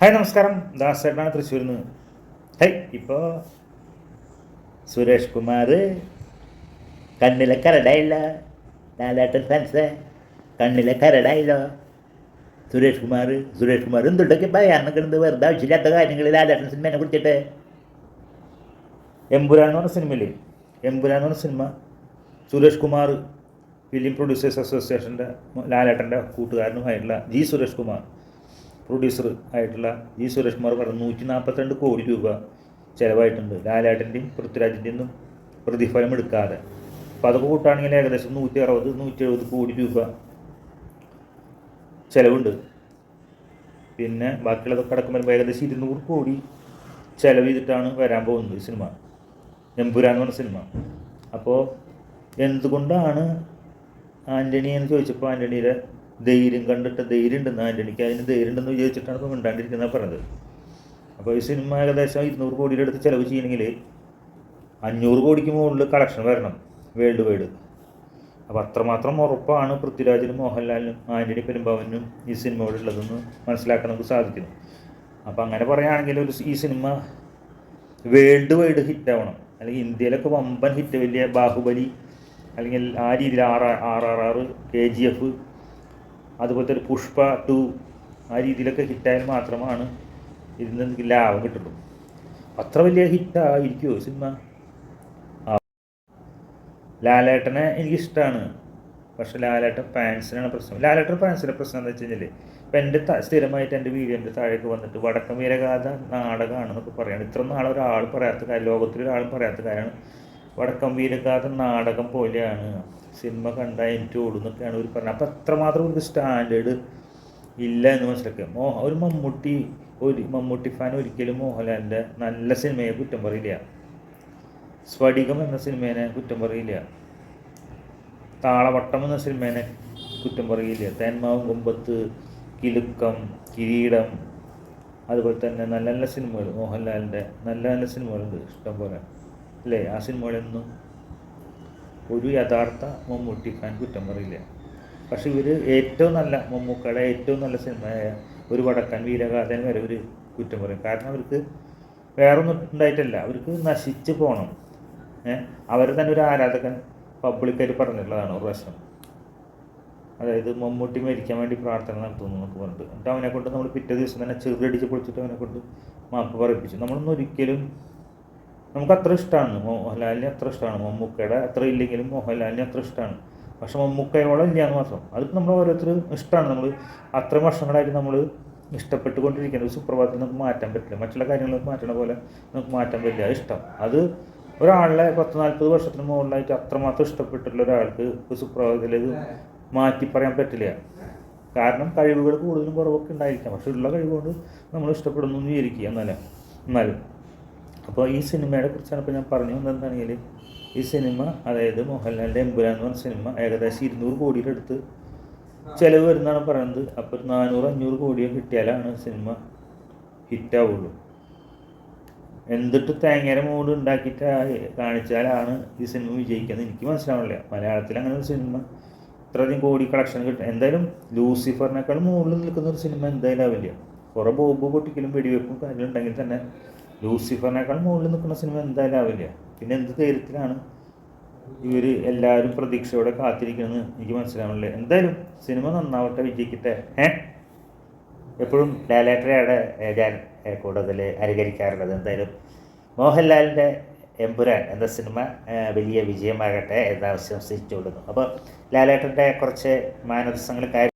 Hi നമസ്കാരം. ദാസേട്ടനാണ് തൃശ്ശൂരിൽ നിന്ന്. ഹൈ ഇപ്പോൾ സുരേഷ് കുമാർ കണ്ണിലെ കരടായില്ല. ലാലേട്ടൻ ഫാൻസ് കണ്ണിലെ കരടായില്ലോ. സുരേഷ് കുമാർ സുരേഷ് കുമാർ എന്തുണ്ടൊക്കെ നിൽക്കുന്നത് വെറുതെ ആവശ്യമില്ലാത്ത കാര്യങ്ങൾ ലാലേട്ടൻ സിനിമേനെ കുറിച്ചിട്ട്. എമ്പുരാൻ എന്ന് പറഞ്ഞ സിനിമയില്ലേ? എമ്പുരാൻ എന്ന് പറഞ്ഞ സിനിമ. സുരേഷ് കുമാർ ഫിലിം പ്രൊഡ്യൂസേഴ്സ് അസോസിയേഷന്റെ ലാലേട്ടന്റെ കൂട്ടുകാരനുമായിട്ടുള്ള ജി സുരേഷ് കുമാർ. പ്രൊഡ്യൂസർ ആയിട്ടുള്ള ജി സുരേഷ് കുമാർ പറഞ്ഞു നൂറ്റി നാൽപ്പത്തിരണ്ട് കോടി രൂപ ചിലവായിട്ടുണ്ട്. ലാലേട്ടന്റെയും പൃഥ്വിരാജിന്റെയും ഒന്നും പ്രതിഫലം എടുക്കാതെ. അപ്പോൾ അതൊക്കെ കൂട്ടാണെങ്കിൽ ഏകദേശം നൂറ്റി അറുപത് നൂറ്റി എഴുപത് കോടി രൂപ ചിലവുണ്ട്. പിന്നെ ബാക്കിയുള്ളതൊക്കെ അടക്കം വരുമ്പോൾ ഏകദേശം ഇരുന്നൂറ് കോടി ചിലവ് ചെയ്തിട്ടാണ് വരാൻ പോകുന്നത് ഈ സിനിമ. എമ്പുരാൻ എന്ന് പറഞ്ഞ സിനിമ. അപ്പോൾ എന്തുകൊണ്ടാണ് ആന്റണി എന്ന് ചോദിച്ചപ്പോൾ ആന്റണിയുടെ ധൈര്യം കണ്ടിട്ട് ധൈര്യം ഉണ്ടെന്ന് ആന്റണിക്ക് അതിന് ധൈര്യം ഉണ്ടെന്ന് വിചാരിച്ചിട്ടാണ് ഇപ്പോൾ മിണ്ടാണ്ടിരിക്കുന്നത് പറഞ്ഞത്. അപ്പോൾ ഈ സിനിമ ഏകദേശം ഇരുന്നൂറ് കോടിയുടെ അടുത്ത് ചിലവ് ചെയ്യണമെങ്കിൽ അഞ്ഞൂറ് കോടിക്ക് മുകളിൽ കളക്ഷൻ വരണം വേൾഡ് വൈഡ് അപ്പോൾ അത്രമാത്രം ഉറപ്പാണ് പൃഥ്വിരാജിനും മോഹൻലാലിനും ആന്റണി പെരുമ്പാവനും ഈ സിനിമയോടുള്ളതെന്ന് മനസ്സിലാക്കാൻ നമുക്ക് സാധിക്കുന്നു. അപ്പോൾ അങ്ങനെ പറയുകയാണെങ്കിൽ ഒരു ഈ സിനിമ വേൾഡ് വൈഡ് ഹിറ്റ് ആവണം. അല്ലെങ്കിൽ ഇന്ത്യയിലൊക്കെ വമ്പൻ ഹിറ്റ് വലിയ ബാഹുബലി അല്ലെങ്കിൽ ആ രീതിയിൽ R R R R K G F അതുപോലത്തെ ഒരു പുഷ്പ ടു ആ രീതിയിലൊക്കെ ഹിറ്റായാൽ മാത്രമാണ് ഇതിൽ നിന്ന് ലാഭം കിട്ടുള്ളൂ. അത്ര വലിയ ഹിറ്റായിരിക്കുമോ സിനിമ? ലാലേട്ടനെ എനിക്കിഷ്ടമാണ് പക്ഷെ ലാലേട്ടൻ ഫാൻസിനാണ് പ്രശ്നം. ലാലേട്ടൻ ഫാൻസിന്റെ പ്രശ്നം എന്താ വെച്ച് കഴിഞ്ഞാൽ ഇപ്പം എന്റെ സ്ഥിരമായിട്ട് എന്റെ വീഡിയോന്റെ താഴേക്ക് വന്നിട്ട് വടക്കം വീരഗാഥ നാടകമാണെന്നൊക്കെ പറയാണ്. ഇത്ര നാളെ ഒരാൾ പറയാത്ത കാര്യം ലോകത്തിൽ ഒരാളും പറയാത്ത കാര്യമാണ്. വടക്കം വീരഗാഥ നാടകം പോലെയാണ്. സിനിമ കണ്ടാൽ എനിക്ക് ഓടുന്നൊക്കെയാണ് ഒരു പറഞ്ഞത്. അപ്പം അത്രമാത്രം ഒരു സ്റ്റാൻഡേർഡ് ഇല്ല എന്ന് മനസ്സിലാക്കുക. മോ ഒരു മമ്മൂട്ടി ഒരു മമ്മൂട്ടി ഫാൻ ഒരിക്കലും മോഹൻലാലിന്റെ നല്ല സിനിമയെ കുറ്റം പറയില്ല. സ്ഫടികം എന്ന സിനിമേനെ കുറ്റം പറയില്ല. താളവട്ടം എന്ന സിനിമേനെ കുറ്റം പറയില്ല. തേന്മാവും കൊമ്പത്ത് കിലുക്കം കിരീടം അതുപോലെ തന്നെ നല്ല നല്ല സിനിമകൾ മോഹൻലാലിന്റെ നല്ല നല്ല സിനിമകളുണ്ട് ഇഷ്ടം പോലെ. അല്ലേ ആ സിനിമകളൊന്നും ഒരു യഥാർത്ഥ മമ്മൂട്ടി ഫാൻ കുറ്റം പറയില്ല. പക്ഷെ ഇവർ ഏറ്റവും നല്ല മമ്മൂക്കളെ ഏറ്റവും നല്ല സിനിമയായ ഒരു വടക്കൻ വീരഗാഥൻ വരെ ഒരു കുറ്റം പറയും. കാരണം അവർക്ക് വേറൊന്നും ഉണ്ടായിട്ടല്ല. അവർക്ക് നശിച്ച് പോകണം അവർ തന്നെ ഒരു ആരാധകൻ പബ്ലിക്കായിട്ട് പറഞ്ഞിട്ടുള്ളതാണ് ഒരു വശം അതായത് മമ്മൂട്ടി മരിക്കാൻ വേണ്ടി പ്രാർത്ഥന നടത്തുന്നു എന്നൊക്കെ പറഞ്ഞിട്ട്. എന്നിട്ട് അവനെ കൊണ്ട് നമ്മൾ പിറ്റേ ദിവസം തന്നെ ചെറുതടിച്ച് പൊളിച്ചിട്ട് അവനെ കൊണ്ട് മാപ്പ് പറയിപ്പിച്ചു. നമ്മളൊന്നും ഒരിക്കലും നമുക്ക് അത്ര ഇഷ്ടമാണ് മോഹൻലാലിനെ അത്ര ഇഷ്ടമാണ് മമ്മൂക്കയുടെ അത്ര ഇല്ലെങ്കിലും മോഹൻലാലിനെ അത്ര ഇഷ്ടമാണ് പക്ഷെ മമ്മൂക്കയോളം ഇല്ല എന്ന് മാത്രം. അതിപ്പോൾ നമ്മൾ ഓരോരുത്തർ ഇഷ്ടമാണ് നമ്മൾ അത്ര വർഷങ്ങളായിട്ട് നമ്മൾ ഇഷ്ടപ്പെട്ടുകൊണ്ടിരിക്കുന്നത് സുപ്രഭാതത്തിൽ നമുക്ക് മാറ്റാൻ പറ്റില്ല. മറ്റുള്ള കാര്യങ്ങളൊക്കെ മാറ്റണ പോലെ നമുക്ക് മാറ്റാൻ പറ്റില്ല. ഇഷ്ടം. അത് ഒരാളെ പത്ത് നാൽപ്പത് വർഷത്തിന് മുകളിലായിട്ട് അത്രമാത്രം ഇഷ്ടപ്പെട്ടിട്ടുള്ള ഒരാൾക്ക് സുപ്രഭാതത്തിൽ ഇത് മാറ്റി പറയാൻ പറ്റില്ല. കാരണം കഴിവുകൾ കൂടുതലും കുറവൊക്കെ ഉണ്ടായിരിക്കാം. പക്ഷെ ഉള്ള കഴിവുകൊണ്ട് നമ്മൾ ഇഷ്ടപ്പെടുന്നു എന്ന് വിചാരിക്കുക എന്നാലും. എന്നാലും അപ്പോൾ ഈ സിനിമയെ കുറിച്ചാണ് ഇപ്പോൾ ഞാൻ പറഞ്ഞു എന്താണെങ്കിൽ ഈ സിനിമ അതായത് മോഹൻലാലിന്റെ എമ്പുരാൻ എന്ന് പറഞ്ഞ സിനിമ ഏകദേശം ഇരുന്നൂറ് കോടിയിലെടുത്ത് ചിലവ് വരുന്നതാണ് പറയുന്നത്. അപ്പോൾ നാനൂറ് അഞ്ഞൂറ് കോടിയോ കിട്ടിയാലാണ് സിനിമ ഹിറ്റാവുള്ളൂ. എന്തിട്ട് തേങ്ങര മൂട് ഉണ്ടാക്കിയിട്ട് കാണിച്ചാലാണ് ഈ സിനിമ വിജയിക്കുന്നത് എനിക്ക് മനസ്സിലാവില്ല മലയാളത്തിൽ അങ്ങനെ ഒരു സിനിമ ഇത്രയധികം കോടി കളക്ഷൻ കിട്ടും എന്തായാലും ലൂസിഫറിനേക്കാൾ മുകളിൽ നിൽക്കുന്ന ഒരു സിനിമ എന്തായാലും ആവില്ല. കുറേ ബോബ് പൊട്ടിക്കലും വെടിവെപ്പും കാര്യങ്ങളും ഉണ്ടെങ്കിൽ തന്നെ ലൂസിഫറിനേക്കാൾ മുകളിൽ നിൽക്കുന്ന സിനിമ എന്തായാലും ആവില്ല. പിന്നെ എന്ത് ധൈര്യത്തിലാണ് ഇവർ എല്ലാവരും പ്രതീക്ഷയോടെ കാത്തിരിക്കുന്നത്? എനിക്ക് മനസ്സിലാവില്ല എന്തായാലും സിനിമ നന്നാവട്ടെ വിജയിക്കട്ടെ. ഏ എപ്പോഴും ലാലേട്ടരയുടെ ഞാൻ കൂടുതൽ അനുകരിക്കാറുള്ളത്. എന്തായാലും മോഹൻലാലിന്റെ എമ്പുരാൻ എന്ന സിനിമ വലിയ വിജയമാകട്ടെ എന്ന് ആശംസിച്ചുകൊള്ളുന്നു. അപ്പോൾ ലാലേട്ടന്റെ കുറച്ച് മാനദർശങ്ങൾ കാര്യം